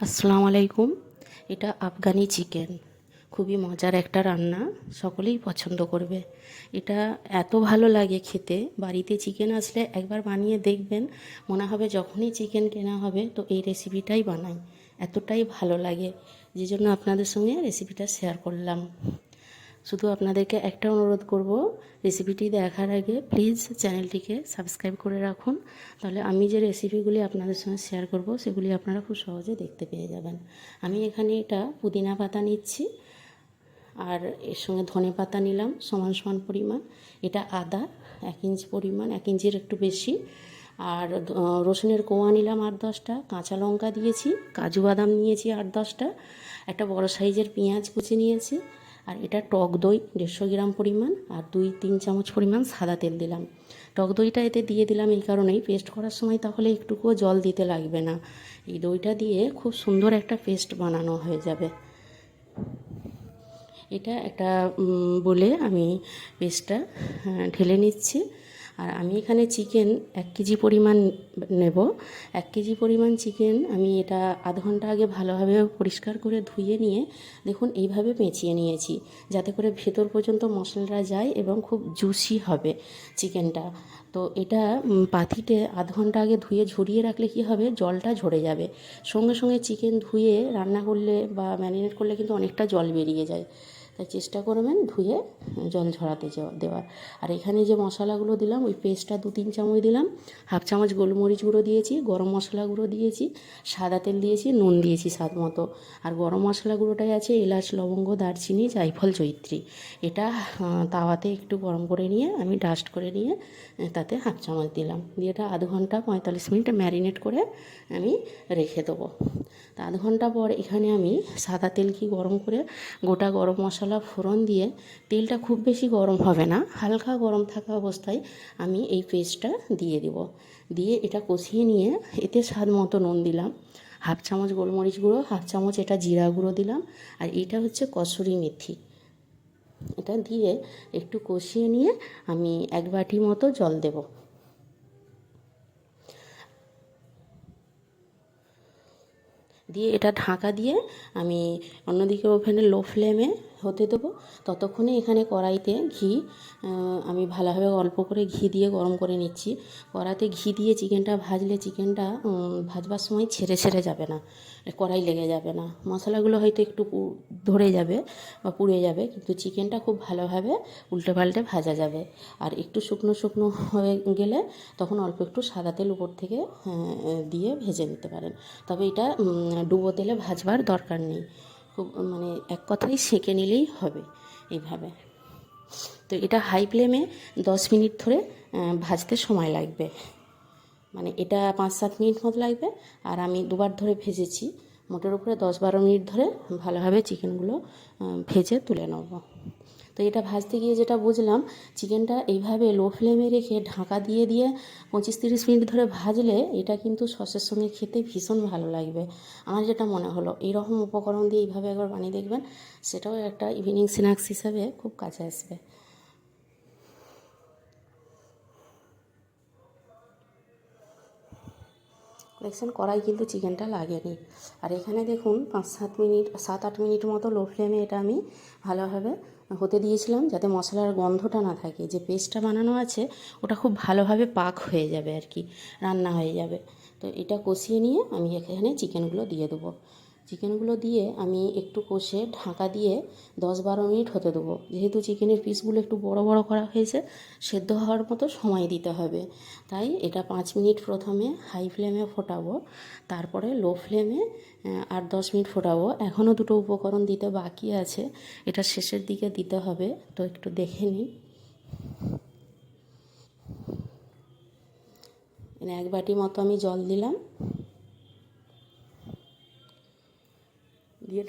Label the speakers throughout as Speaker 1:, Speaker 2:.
Speaker 1: আসসালামু আলাইকুম। এটা আফগানি চিকেন। খুবই মজার একটা রান্না। সকলেই পছন্দ করবে। এটা এত ভালো লাগে খেতে। বাড়িতে চিকেন আসলে একবার বানিয়ে দেখবেন। মনে হবে যখনই চিকেন কেনা হবে, তো এই রেসিপিটাই বানাই। এতটাই ভালো লাগে। যে জন্য আপনাদের সঙ্গে রেসিপিটা শেয়ার করলাম। শুধু আপনাদেরকে একটা অনুরোধ করব রেসিপিটি দেখার আগে প্লিজ চ্যানেলটিকে সাবস্ক্রাইব করে রাখুন। তাহলে আমি যে রেসিপিগুলি আপনাদের সঙ্গে শেয়ার করব, সেগুলি আপনারা খুব সহজে দেখতে পেয়ে যাবেন। আমি এখানে এটা পুদিনা পাতা নিচ্ছি, আর এর সঙ্গে ধনে পাতা নিলাম, সমান সমান পরিমাণ। এটা আদা, এক ইঞ্চ পরিমাণ, এক ইঞ্চির একটু বেশি। আর রসুনের কোয়া নিলাম আট দশটা, কাঁচা লঙ্কা দিয়েছি, কাজু বাদাম নিয়েছি আট দশটা। একটা বড় সাইজের পেঁয়াজ কুচি নিয়েছি আর এটা টক দই দেড়শো গ্রাম পরিমাণ আর দুই, তিন চামচ পরিমাণ সাদা তেল দিলাম। টক দইটা এতে দিয়ে দিলাম এই কারণেই পেস্ট করার সময় তাহলে একটুকুও জল দিতে লাগবে না। এই দইটা দিয়ে খুব সুন্দর একটা পেস্ট বানানো হয়ে যাবে। এটা একটা বলে আমি পেস্টটা ঢেলে নিচ্ছি। আর আমি এখানে চিকেন এক কেজি পরিমাণ নেব। এক কেজি পরিমাণ চিকেন আমি এটা আধ ঘণ্টা আগে ভালোভাবে পরিষ্কার করে ধুয়ে নিয়ে দেখুন এইভাবে পেঁচিয়ে নিয়েছি, যাতে করে ভেতর পর্যন্ত মশলাটা যায় এবং খুব জুসি হবে চিকেনটা তো এটা পাতিতে আধ ঘণ্টা আগে ধুয়ে ঝরিয়ে রাখলে কি হবে? জলটা ঝরে যাবে। সঙ্গে সঙ্গে চিকেন ধুয়ে রান্না করলে বা ম্যারিনেট করলে কিন্তু অনেকটা জল বেরিয়ে যায়। তাই চেষ্টা করবেন ধুয়ে জল ঝরাতে দেওয়ার। আর এখানে যে মশলাগুলো দিলাম, ওই পেস্টটা দু তিন চামচ দিলাম। হাফ চামচ গোলমরিচ গুঁড়ো দিয়েছি, গরম মশলা গুঁড়ো দিয়েছি, সাদা তেল দিয়েছি, নুন দিয়েছি স্বাদ মতো। আর গরম মশলা গুঁড়োটাই আছে এলাচ, লবঙ্গ, দারচিনি, জায়ফল জৈত্রী এটা তাওয়াতে একটু গরম করে নিয়ে, আমি ডাস্ট করে নিয়ে তাতে হাফ চামচ দিলাম। দিয়ে এটা আধ ঘণ্টা পঁয়তাল্লিশ মিনিট ম্যারিনেট করে আমি রেখে দেবো। আধ ঘণ্টা পর এখানে আমি সাদা তেল কি গরম করে গোটা গরম মশলা ফোড়ন দিয়ে তেলটা খুব বেশি গরম হবে না, হালকা গরম থাকা অবস্থায় আমি এই পেস্টটা দিয়ে দেব। দিয়ে এটা কষিয়ে নিয়ে এতে স্বাদ মতো নুন দিলাম, হাফ চামচ গোলমরিচ গুঁড়ো, হাফ চামচ এটা জিরা গুঁড়ো দিলাম, আর এটা হচ্ছে কসুরি মেথি। এটা দিয়ে একটু কষিয়ে নিয়ে আমি এক বাটি মতো জল দেবো। দিয়ে এটা ঢাকা দিয়ে আমি অন্যদিকে ওভেনে লো ফ্লেমে হতে দেবো। ততক্ষণে এখানে কড়াইতে ঘি আমি ভালোভাবে অল্প করে ঘি দিয়ে গরম করে নিচ্ছি। কড়াতে ঘি দিয়ে চিকেনটা ভাজলে চিকেনটা ভাজবার সময় ছেড়ে ছেড়ে যাবে না কড়াই লেগে যাবে না। মশলাগুলো হয়তো একটু ধরে যাবে বা পুড়ে যাবে, কিন্তু চিকেনটা খুব ভালোভাবে উল্টে পাল্টে ভাজা যাবে। আর একটু শুকনো শুকনো হয়ে গেলে তখন অল্প একটু সাদা তেল উপর থেকে দিয়ে ভেজে নিতে পারেন। তবে এটা ডুবো তেলে ভাজবার দরকার নেই। খুব মানে এক কথাই সেঁকে নিলেই হবে এইভাবে। তো এটা হাই ফ্লেমে দশ মিনিট ধরে ভাজতে সময় লাগবে। মানে এটা পাঁচ সাত মিনিট মতো লাগবে। আর আমি দুবার ধরে ভেজেছি। মোটের উপরে দশ বারো মিনিট ধরে ভালোভাবে চিকেনগুলো ভেজে তুলে নেব। তো এটা ভাজতে গিয়ে যেটা বুঝলাম চিকেনটা এইভাবে লো ফ্লেমে রেখে ঢাকা দিয়ে দিয়ে পঁচিশ তিরিশ মিনিট ধরে ভাজলে এটা কিন্তু সসের সঙ্গে খেতে ভীষণ ভালো লাগবে। আমার যেটা মনে হলো, এইরকম উপকরণ দিয়ে এইভাবে একবার বানিয়ে দেখবেন, সেটাও একটা ইভিনিং স্ন্যাক্স হিসাবে খুব কাজে আসবে। দেখছেন, কড়াই কিন্তু চিকেনটা লাগেনি। আর এখানে দেখুন, পাঁচ সাত মিনিট, সাত আট মিনিট মতো লো ফ্লেমে এটা আমি ভালোভাবে হতে দিয়েছিলাম যাতে মশলার গন্ধটা না থাকে। যে পেস্টটা বানানো আছে, ওটা খুব ভালোভাবে পাক হয়ে যাবে আর কি, রান্না হয়ে যাবে। তো এটা কষিয়ে নিয়ে আমি এখানে চিকেনগুলো দিয়ে দেবো। চিকেনগুলো দিয়ে আমি একটু কষে ঢাকা দিয়ে দশ বারো মিনিট হতে দেবো। যেহেতু চিকেনের পিসগুলো একটু বড় বড় করা হয়েছে, সেদ্ধ হওয়ার মতো সময় দিতে হবে। তাই এটা পাঁচ মিনিট প্রথমে হাই ফ্লেমে ফোটাবো, তারপরে লো ফ্লেমে আট দশ মিনিট ফোটাবো। এখনও দুটো উপকরণ দিতে বাকি আছে, এটা শেষের দিকে দিতে হবে, তো একটু দেখে নিই। এক বাটি মতো আমি জল দিলাম।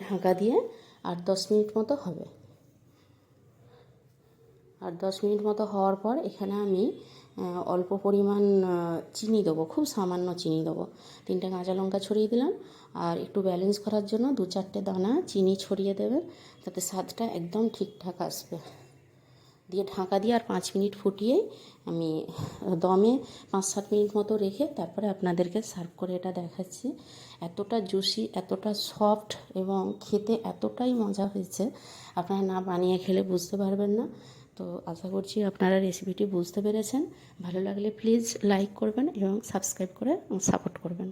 Speaker 1: ঢাকা দিয়ে আর দশ মিনিট মতো হবে। আর দশ মিনিট মতো হওয়ার পর এখানে আমি অল্প পরিমাণ চিনি দেবো, খুব সামান্য চিনি দেবো। তিনটে কাঁচা লঙ্কা ছড়িয়ে দিলাম। আর একটু ব্যালেন্স করার জন্য দু চারটে দানা চিনি ছড়িয়ে দেবেন তাতে স্বাদটা একদম ঠিকঠাক আসবে। দিয়ে ঢাকা দিয়ে আর পাঁচ মিনিট ফুটিয়ে আমি দমে পাঁচ সাত মিনিট মতো রেখে তারপরে আপনাদেরকে সার্ভ করে এটা দেখাচ্ছি। এতটা জুসি, এতটা সফট এবং খেতে এতটাই মজা হয়েছে, আপনারা না বানিয়ে খেলে বুঝতে পারবেন না। তো আশা করছি আপনারা রেসিপিটি বুঝতে পেরেছেন। ভালো লাগলে প্লিজ লাইক করবেন এবং সাবস্ক্রাইব করে সাপোর্ট করবেন।